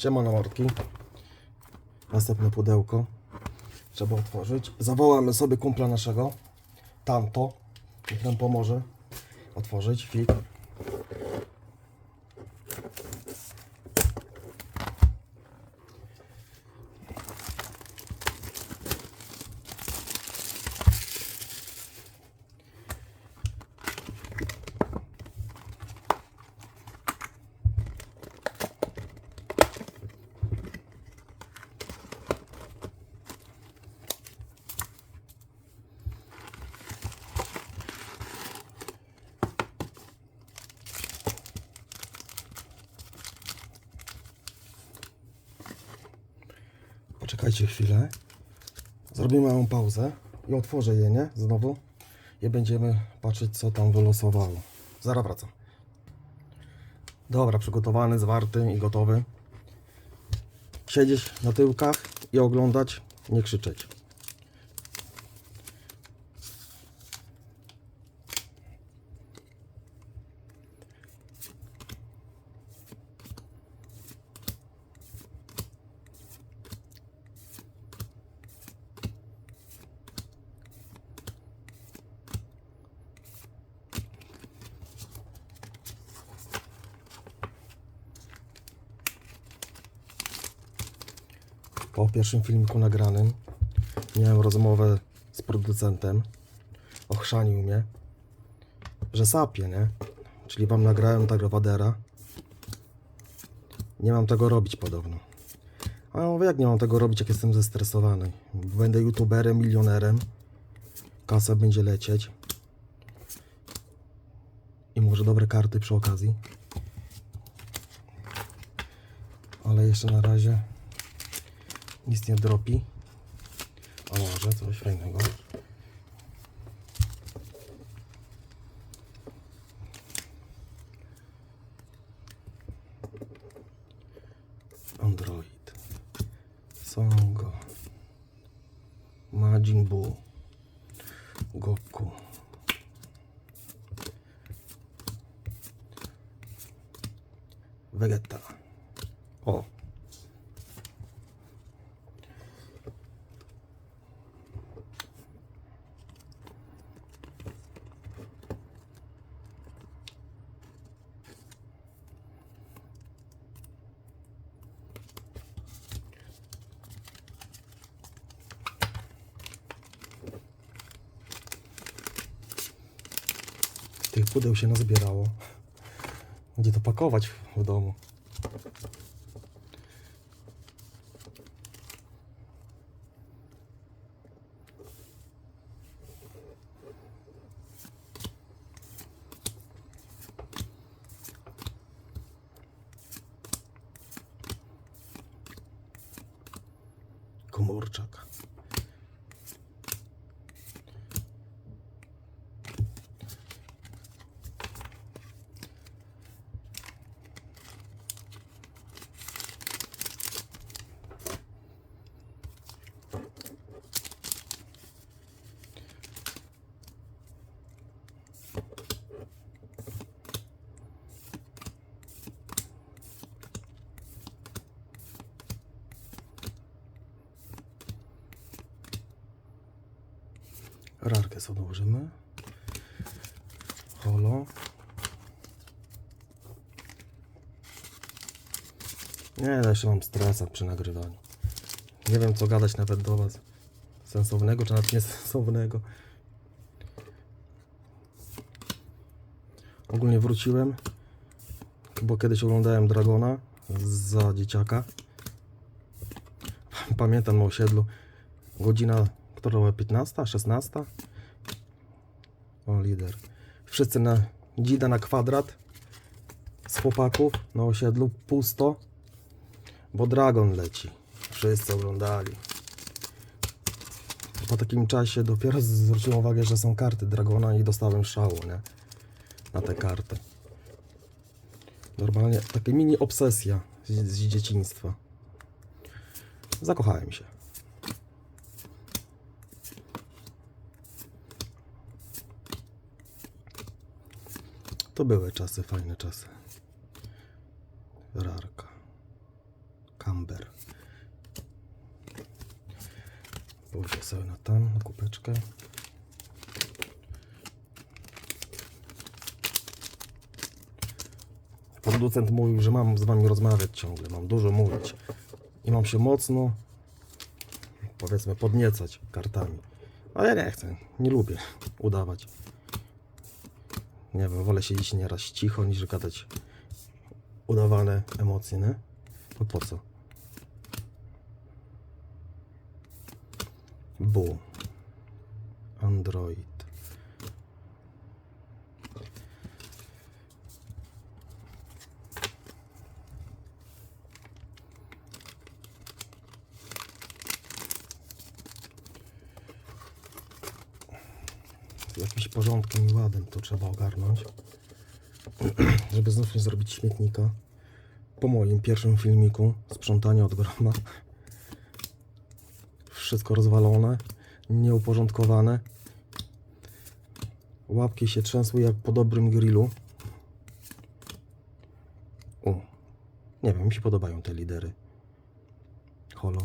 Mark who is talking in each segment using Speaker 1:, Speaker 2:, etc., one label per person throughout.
Speaker 1: Siemano mordki. Następne pudełko. Trzeba otworzyć. Zawołamy sobie kumpla naszego. Tamto. Niech nam pomoże otworzyć. Fik. Poczekajcie chwilę. Zrobimy małą pauzę i otworzę je, nie? Znowu. I będziemy patrzeć, co tam wylosowało. Zaraz wracam. Dobra, przygotowany, zwarty i gotowy. Siedzieć na tyłkach i oglądać, nie krzyczeć. Po pierwszym filmiku nagranym miałem rozmowę z producentem. Ochrzanił mnie, że sapie, nie? Czyli wam nagrałem tak Wadera. Nie mam tego robić podobno. A ja mówię, jak nie mam tego robić, jak jestem zestresowany? Będę youtuberem, milionerem. Kasa będzie lecieć. I może dobre karty przy okazji. Ale jeszcze na razie nic nie dropi. A może coś fajnego. Android. Songo. Majin Buu. Goku. Vegeta. O, Tych pudeł się nazbierało. Gdzie to pakować w domu? Rarkę sobie dołożymy. Holo. Nie, no jeszcze mam stresa przy nagrywaniu. Nie wiem co gadać nawet do Was. Sensownego czy nawet niesensownego. Ogólnie wróciłem, bo kiedyś oglądałem Dragona za dzieciaka. Pamiętam na osiedlu. Godzina, która była 15, 16? O, lider. Wszyscy na dzida na kwadrat z chłopaków na osiedlu, pusto, bo Dragon leci. Wszyscy oglądali. Po takim czasie dopiero zwróciłem uwagę, że są karty Dragona i dostałem szału, nie? Na tę kartę. Normalnie taka mini obsesja z, z dzieciństwa. Zakochałem się. To były czasy, fajne czasy. Rarka. Camber. Pójdę sobie na tam, na kupeczkę. Producent mówił, że mam z wami rozmawiać ciągle, mam dużo mówić. I mam się mocno, powiedzmy, podniecać kartami. Ale ja nie chcę, nie lubię udawać. Nie wiem, wolę siedzieć nieraz cicho niż gadać udawane emocje, nie? No po co? Bu. Android. Porządkiem i ładem to trzeba ogarnąć, żeby znów nie zrobić śmietnika. Po moim pierwszym filmiku sprzątania od groma. Wszystko rozwalone, nieuporządkowane. Łapki się trzęsły jak po dobrym grillu. Nie wiem, mi się podobają te lidery. Holo.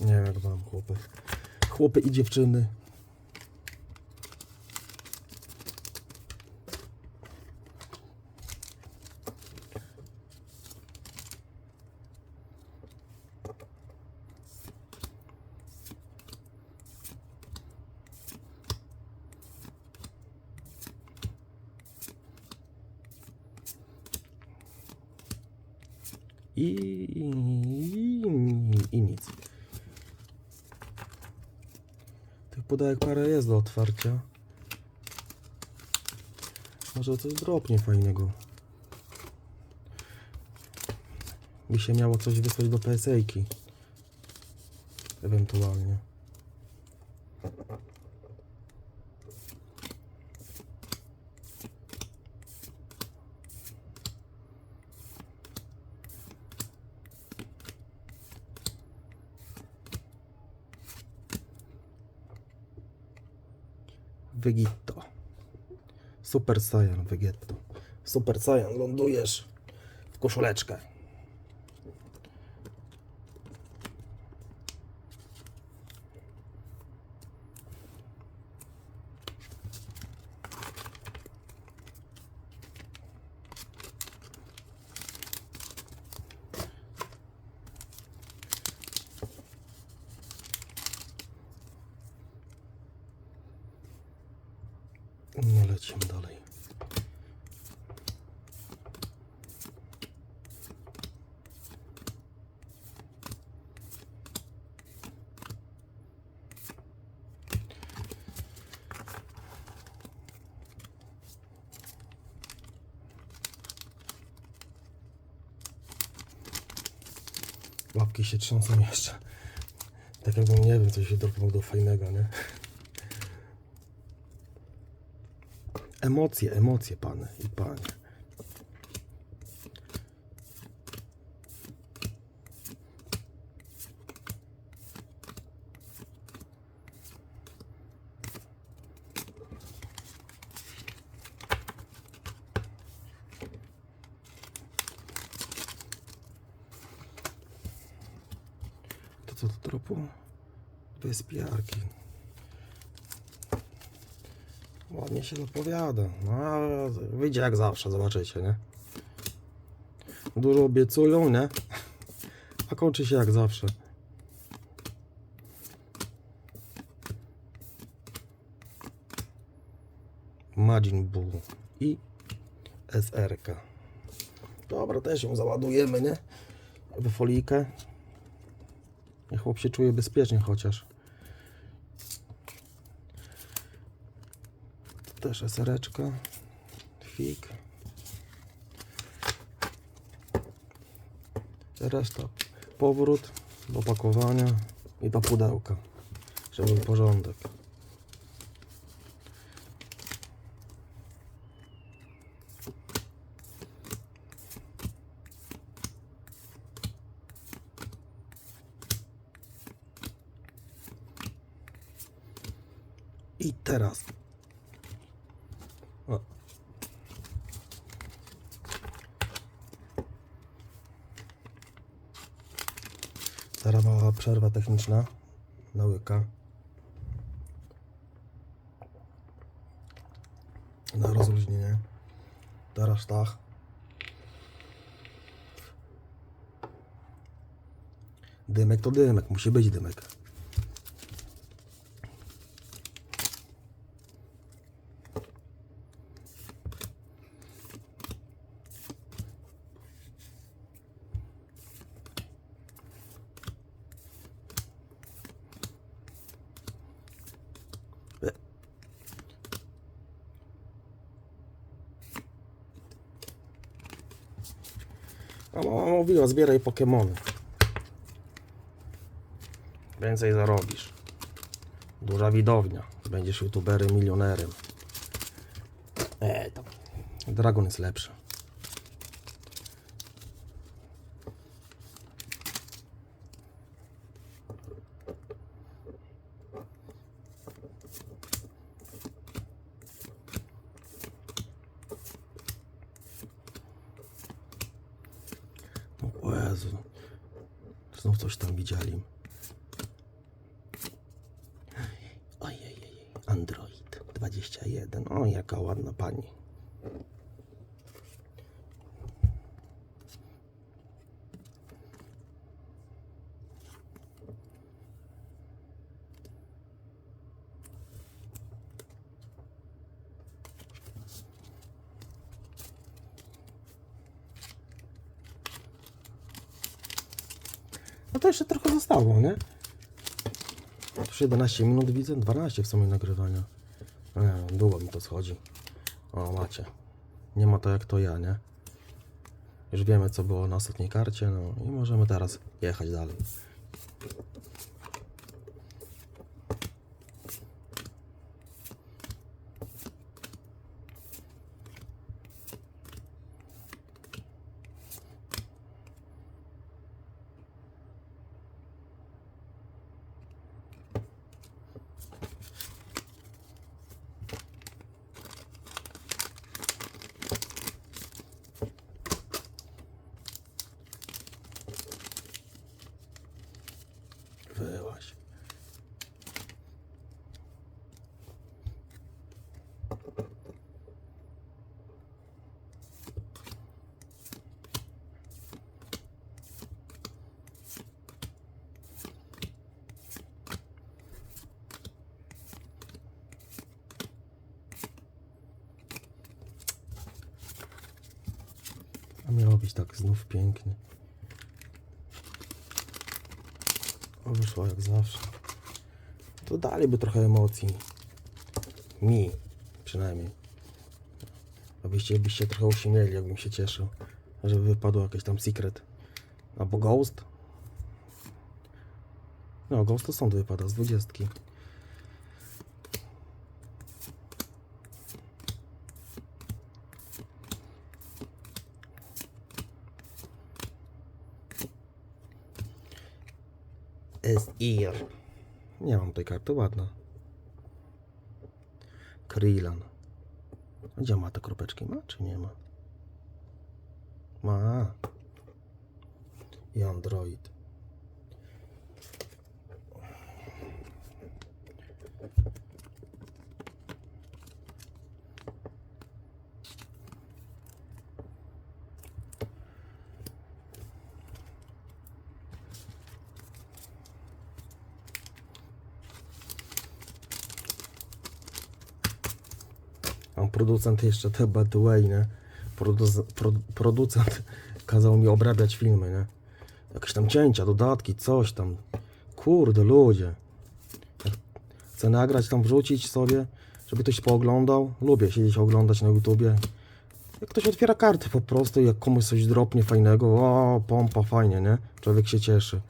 Speaker 1: Nie wiem jak wam chłopy. Chłopy i dziewczyny. I, i, i nic. Tych pudełek parę jest do otwarcia. Może coś dropnie fajnego. By się miało coś wysłać do PSA-ki. Ewentualnie. Vegito. Super Saiyan Vegetto. Super Saiyan, lądujesz w koszuleczkę. No lecimy dalej. Łapki się trzęsą jeszcze. Tak jakbym nie wiem, co się do fajnego, nie? Emocje, emocje, panie i panie. To co to tropu? Dwie spiarki. Ładnie się zapowiada. No, wyjdzie jak zawsze, zobaczycie, nie? Dużo obiecują, nie? A kończy się jak zawsze. Majin Buu i SRK. Dobra, też ją załadujemy, nie? W folijkę. Niech chłop się czuje bezpiecznie chociaż. Też esereczka. Fig. Reszta powrót do pakowania i do pudełka, żeby był porządek. I teraz O. Teraz mała przerwa techniczna na łyka. Na rozluźnienie. Teraz tak. Dymek to dymek, musi być dymek. A mama mówiła, zbieraj Pokemony. Więcej zarobisz. Duża widownia. Będziesz youtuberem, milionerem. Eee, tam. Dragon jest lepszy. O Jezu. Znów coś tam widzieli. Ojej, Android 21. O, jaka ładna pani. To jeszcze trochę zostało, nie? Już 11 minut widzę, 12 w sumie nagrywania. Nie, długo mi to schodzi. O, macie. Nie ma to jak to ja, nie? Już wiemy co było na ostatniej karcie, no i możemy teraz jechać dalej. A miało być tak znów pięknie. O, wyszło jak zawsze. To daliby trochę emocji. Mi, przynajmniej. Abyście byście trochę uśmieli, jakbym się cieszył, że wypadł jakiś tam secret. Albo Ghost. No, Ghost to stąd wypada, z dwudziestki. Jest ear. Nie mam tej karty, ładna. Krylan. Gdzie ma te kropeczki? Ma czy nie ma? Ma. I Android. A producent jeszcze te by way, nie? Produc- pro- producent kazał mi obrabiać filmy, nie? Jakieś tam cięcia, dodatki, coś tam. Kurde, ludzie. Chcę nagrać tam, wrzucić sobie, żeby ktoś pooglądał. Lubię siedzieć oglądać na YouTubie. Jak ktoś otwiera karty po prostu, jak komuś coś dropnie fajnego, o, pompa, fajnie, nie? Człowiek się cieszy.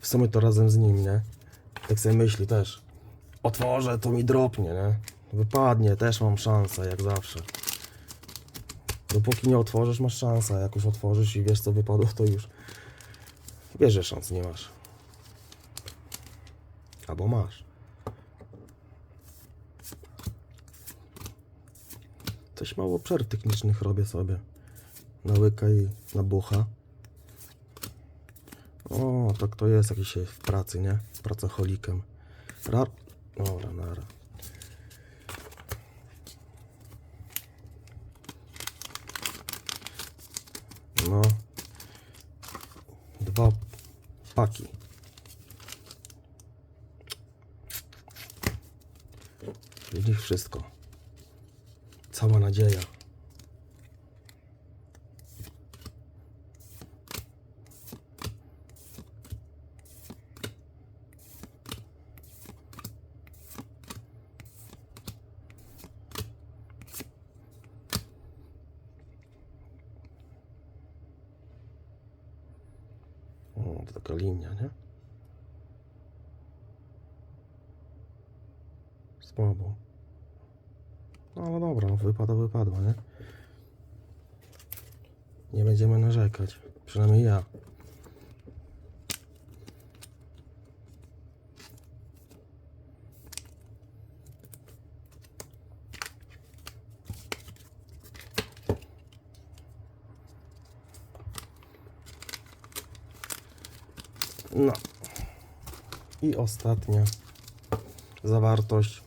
Speaker 1: W sumie to razem z nim, nie? Tak sobie myśli też. Otworzę, to mi dropnie, nie? Wypadnie, też mam szansę, jak zawsze. Dopóki nie otworzysz, masz szansę, jak już otworzysz i wiesz co wypadło, to już wiesz, że szans nie masz. Albo masz. Coś mało przerw technicznych robię sobie. Na łyka i na bucha. O, tak to jest jakiś się w pracy, nie? Pracocholikiem. Ra... Dobra, nara. No. Dwa paki. Widzisz wszystko. Cała nadzieja. O, to linia, nie? Słabo. No ale dobra, wypada, wypadła, nie? Nie będziemy narzekać. Przynajmniej ja. No. I ostatnia zawartość.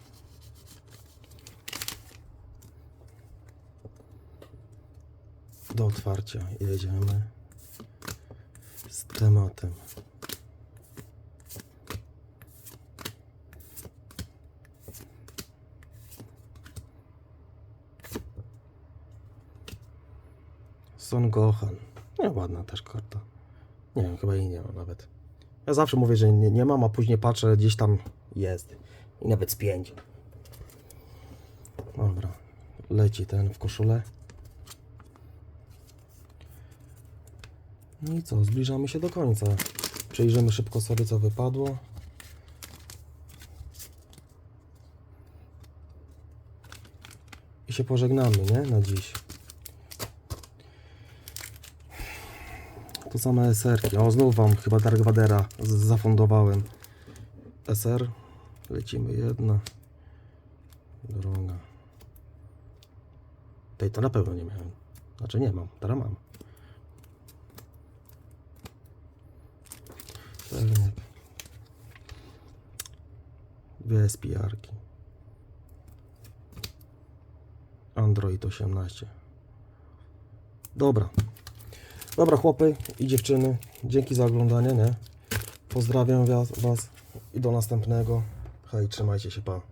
Speaker 1: Do otwarcia jedziemy z tematem. Son Gohan. Nie, ładna też karta. Nie wiem, chyba jej nie ma nawet. Ja zawsze mówię, że nie, nie mam, a później patrzę, gdzieś tam jest. I nawet z pięć. Dobra. Leci ten w koszulę. No i co, zbliżamy się do końca. Przejrzymy szybko sobie, co wypadło. I się pożegnamy, nie? Na dziś. To same SR-ki. O, znów wam chyba Dark Vadera zafundowałem. SR. Lecimy jedna. Droga. Tej to na pewno nie miałem. Znaczy nie mam, teraz mam. Pewnie. Dwie SPR-ki. Android 18. Dobra. Dobra chłopy i dziewczyny, dzięki za oglądanie, nie? Pozdrawiam was, i do następnego. Hej, trzymajcie się, pa.